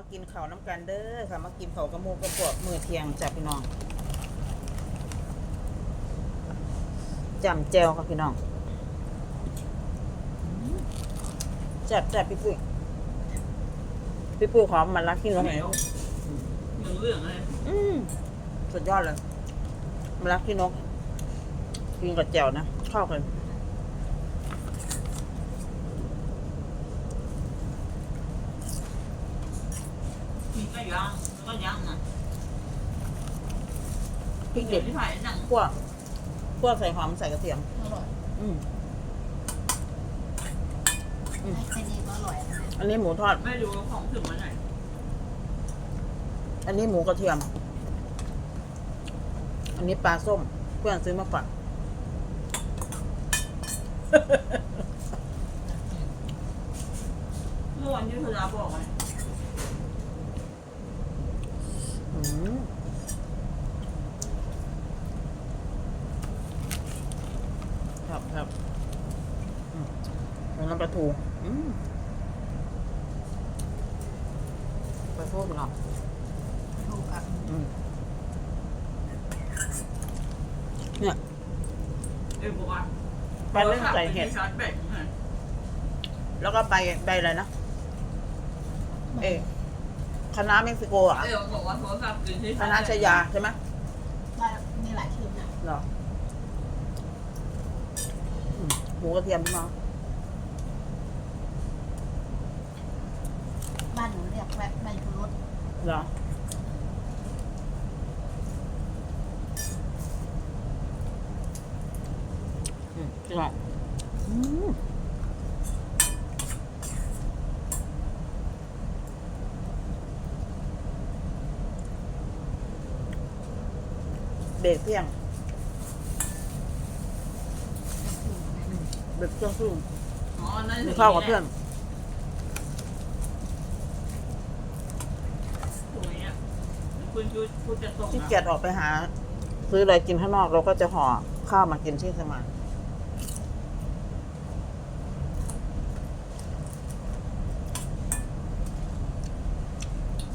มากินข้าวน้ำกันเด้อค่ะ มากินข้าวกระมูกระปวกมือเที่ยงจ้ะพี่น้องจำแจวค่ะพี่น้องจัดจัดพี่ปุ้ยพี่ปุ้ยขอมันรักที่น้องเหนียวเหมือนเรื่องอะไรอืมสุดยอดเลยมันรักที่นกกินกับแจ่วนะเข้ากัน ย่างแล้วก็ย่างนะพริกเดี๋เด็ยวดที่ถ่ายหนังคั่วคั่วใส่หอมใส่กระเทียม อร่อยอืมอืมแค่นี้ก็อร่อยแล้วนะอันนี้หมูทอด ไม่รู้ว่าของถึงวันไหนอันนี้หมูกระเทียม อันนี้ปลาส้ม เพื่อนซื้อมาฝากเมื่อวันที่เธอรับบอกไง อืมครับครับอืมแล้วน้ำปลาทูอืม ปลาทูเป็นไงถูกอะอืมเนี่ยเออบอกว่าไปเล่นใส่เห็ด ชาร์จแบตไงแล้วก็ไปไปอะไรนะ เอ๊ะคณะเม็กซิโกอะเออบอกว่าโทรศัพท์กินที่คณะชยาใช่ไหมได้มีหลายชื่อนะเหรออืมหมูกระเทียมพี่น้องบ้านหนูเรียก แวะใบชูรสเหรออืมพี่น้องอืมเบรกเที่ยงเบรกเครื่องครึ่งอ๋อนั่นมีข้าวกับเพื่อนถูกไหมเนี่ย คุณชูพูดจะส่งที่นะเกียจออกไปหา ซื้ออะไรกินข้างนอกเราก็จะห่อข้าวมากินที่สมาน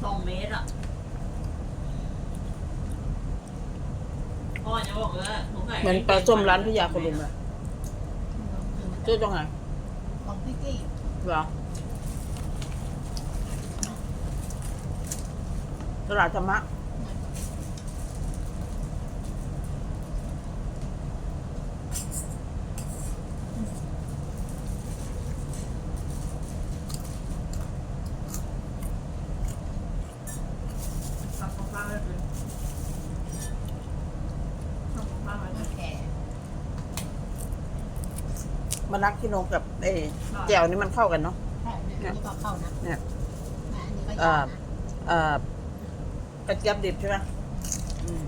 สองเมตรอะพ่อจะบอกเลยสงสัยเหมือนปลาส้มร้านพิยาคนลุมเลยซื้อตรงไหนของพี่กี้เหรอ ตลาดธรรมะทำกับข้าวให้เป็นทำกับข้าวให้เป็นแก่มานักที่นกกับเอแจ่วนี่มันเข้ากันเนาะ ใช่เนี่ยอันนี้ก็เข้านะเนี่ยแม่อันนี้ก็อ่ายากนะ เอ่อก ระเจี๊ยบดิบใช่ไหมอืม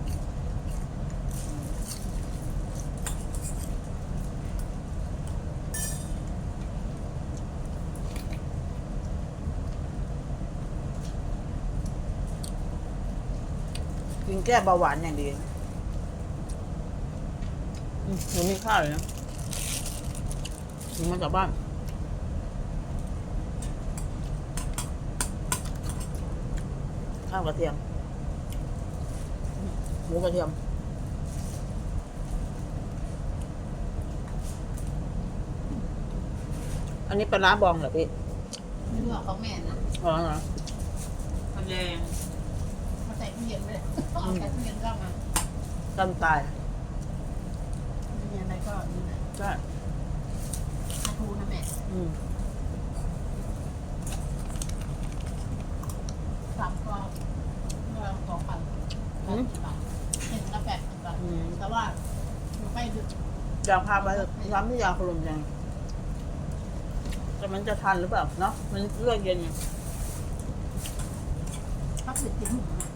กินแก้เบาหวานอย่างดีอืมหนูมีข้าวเลยนะหนูมาจากบ้าน ข้าวกระเทียม มูกระเทียมอันนี้ปลาร้าบองเหรอพี่ไม่รู้ว่าของแม่นะอ๋อเหรอทำแดงเขาใส่ตู้เย็นไปเลยเอาใส่ตู้เย็นก็มาต้นตายมีอะไรก็นี่นะใช่ปลาทูนะแม่อืม สามกรอบเมื่อสองพันแปดสิบบาทเห็นละแปดสิบบาท อืม แต่ว่าหนูไปดึกอยากพาไปร้านพิยาคุลมจังแต่มันจะทันหรือเปล่าเนาะมันเลือกเย็นไงเขาปิดทิ้งหนูนะ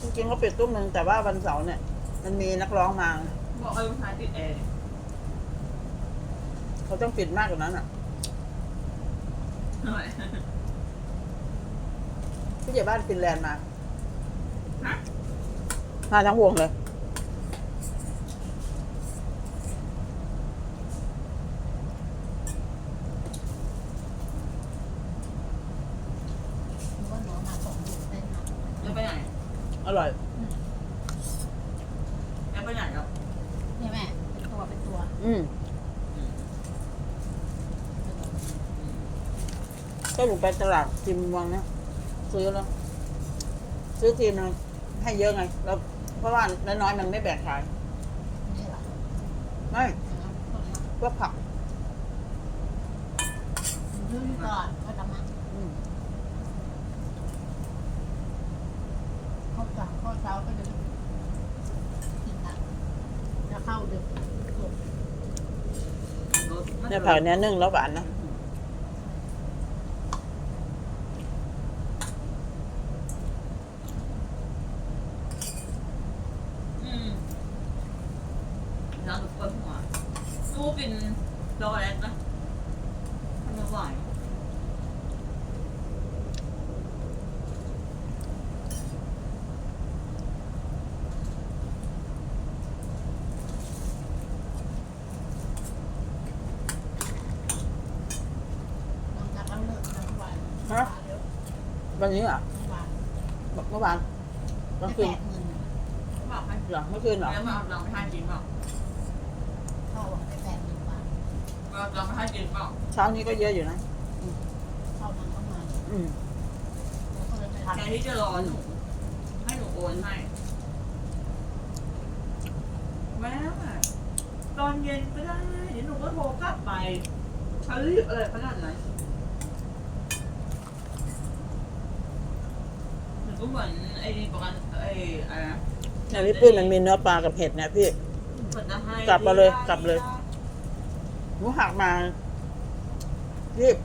จริงๆเขาปิดตุ้มหนึ่งแต่ว่าวันเสาร์เนี่ย มันมีนักร้องมา บอกให้ลูกชายติดแอร์เขาต้องปิดมากกว่านั้นอะทำไมผู้ใหญ่บ้านฟินแลนด์มาฮะ มาทั้งวงเลย จะไปไหนอร่อย จะไปไหนครัเนี่ยแม่เป็นตัวเป็นตัวอืมก็หนูไปตลาดทีมวังนะซื้อแล้ว ซื้อทีมนึงให้เยอะไง แล้ว เพราะว่าน้อยๆมันไม่แบ่งขายนี่เหรอไม่นะครับต้นมะพวกผักยืดก่อนก็ทำมาอืมเข้าเช้าเข้าเช้าก็ดึกกินอะแล้วเข้าดึกสุกรถไม่เนี่ยผักเนี้ยนึ่งแล้วหวานนะ น้ำถูกคนหัวสู้กินช็อกโกแลตนะมันไม่ไหวหลังจากเราเลิกทั้งวันฮะวันนี้เหรอะวันเมื่อวานเมื่อได้คืแปนดหมื่นบอกให้เหรอเมื่อคืนเหรอ แล้วมาลองไปทานจริงเปล่าเข้าบอกได้แปดหมื่นบาท มาลองไปทานจริงเปล่าเช้านี้ก็เยอะอยู่นะ เข้ามันก็มาอืมแล้วก็เลยไปแทนทำที่จะรอหนูให้หนูโอนให้แม่ตอนเย็นก็ได้เดี๋ยวหนูก็โทรกลับไปเขารีบอะไรขนาดนั้นหนูก็เหมือนไอ้นี่ประกันไอ้อะไรนะเนี่ยพี่ปุ้ยมันมีเนื้อปลากับเห็ดเนี่ยพี่เหมือนจะให้กลับมาเลยกลับเลย หนูหักมารีบ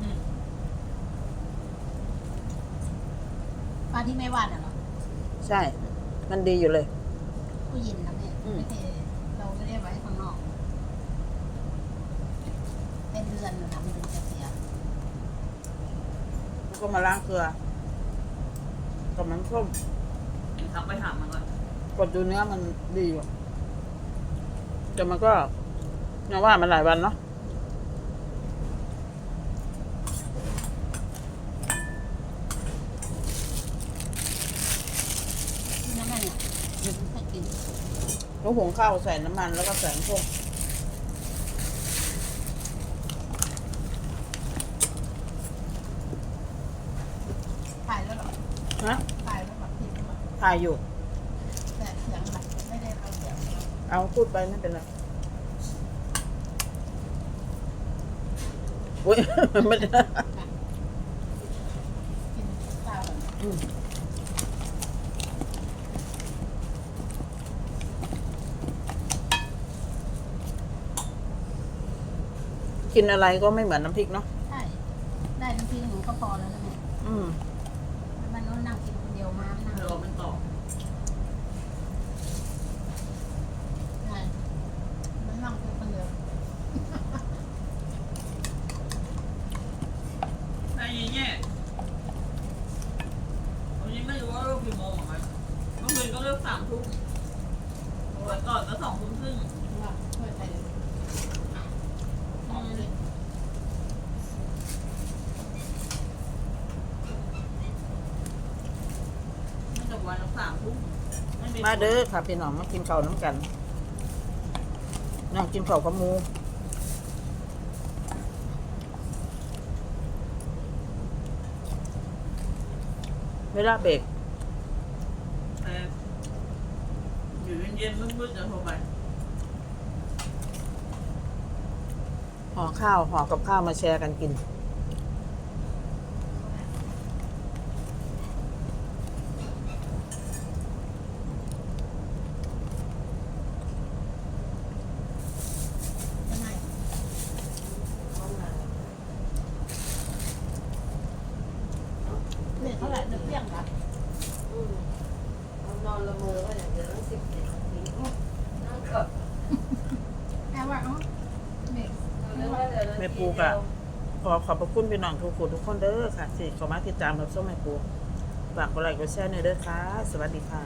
อืมปลาที่ไม่หวานอะเหรอใช่ มันดีอยู่เลยก็เย็นนะแม่อืม ไม่ได้เราไม่ได้ไว้ข้างนอก เป็นเดือนอยู่นะมันถึงจะเสียแล้วก็มาล้างเกลือกับน้ำส้ม ทักไปถามมันก่อนกดดูเนื้อมันดีอยู่ แต่มันก็ยังว่ามันหลายวันเนาะที่นั่นน่ะเนี่ยให้กินหนูหุงข้าวใส่น้ำมันแล้วก็ใส่น้ำส้มถ่ายแล้วเหรอฮะถ่ายแล้วแบบพิมพ์แบบถ่ายอยู่ แต่เสียงแบบไม่ได้เอาเสียง เดียวเอาพูดไปไม่เป็นไรอุ้ยไม่ได้กินข้าวแบบอืมกินอะไรก็ไม่เหมือนน้ำพริกเนาะ ใช่ ได้ทั้งทีหนูก็พอแล้วนะแม่อืม มันนู้นนั่งกินคนเดียวมานั่ง รอมันต่อ ใช่มันนั่งกินคนเดียว ไอ้ยี่เนี่ยวันนี้ไม่รู้ว่าเลิกกี่โมงเหมือนกันเมื่อคืนก็เลิกสามทุ่มวันก่อนก็สองทุ่มครึ่ง ว่าช่วยไปของเลย ไม่แต่วันละสามทุ่มไมาเด้อค่ะพี่น้องมากินข้าวน้ำกันนั่งกินข้าวกับหมูเวลาเบรกเอออยู่เย็นๆมืดๆจะโทรไปห่อข้าวห่อกับข้าวมาแชร์กันกิน ยังไง เด็กเท่าไหร่เด็กเที่ยงเหรอนอนละเมอก็อย่างเดียวตั้งสิบเจ็ดนาทีนั่งเกับแม่ว่าเอ้าเด็กแม่ปูกะ ขอขอบพระคุณพี่น้องทุกคนทุกคนเด้อค่ะที่เข้ามาติดตามรับชมแม่ปูฝากกดไลค์กดแชร์หน่อยเด้อค่ะ สวัสดีค่ะ